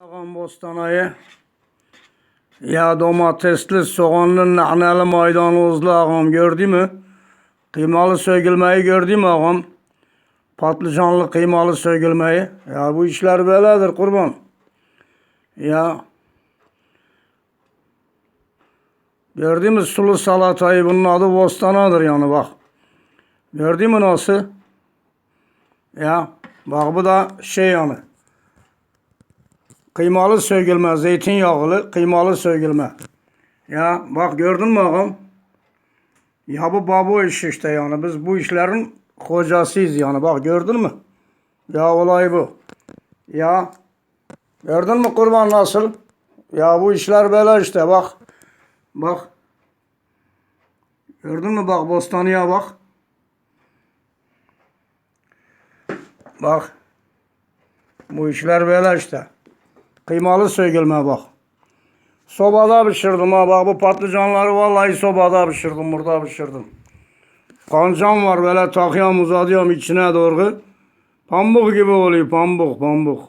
Ağam bostanayı. Ya domatesli, soğanlı, naneli maydanozlu ağam gördü mü? Kıymalı sögülmeyi gördü mü ağam? Patlıcanlı kıymalı sögülmeyi. Ya bu işler böyledir kurban. Ya. Gördün mü sulu salatayı? Bunun adı bostanadır yani bak. Gördün mü nasıl? Ya bak bu da şey yani. Kıymalı sögülme, zeytinyağlı kıymalı sögülme. Ya bak gördün mü ağam? Ya bu babo iş işte yani. Biz bu işlerin kocasıyız yani. Bak gördün mü? Ya olay bu. Ya gördün mü kurban nasıl? Ya bu işler böyle işte bak. Bak. Gördün mü bak bostanıya bak. Bak. Bu işler böyle işte. Kıymalı sögülme bak. Sobada pişirdim ha bak bu patlıcanları vallahi sobada pişirdim burada pişirdim. Kancam var böyle takıyorum uzatıyorum içine doğru. Pamuk gibi oluyor pamuk pamuk.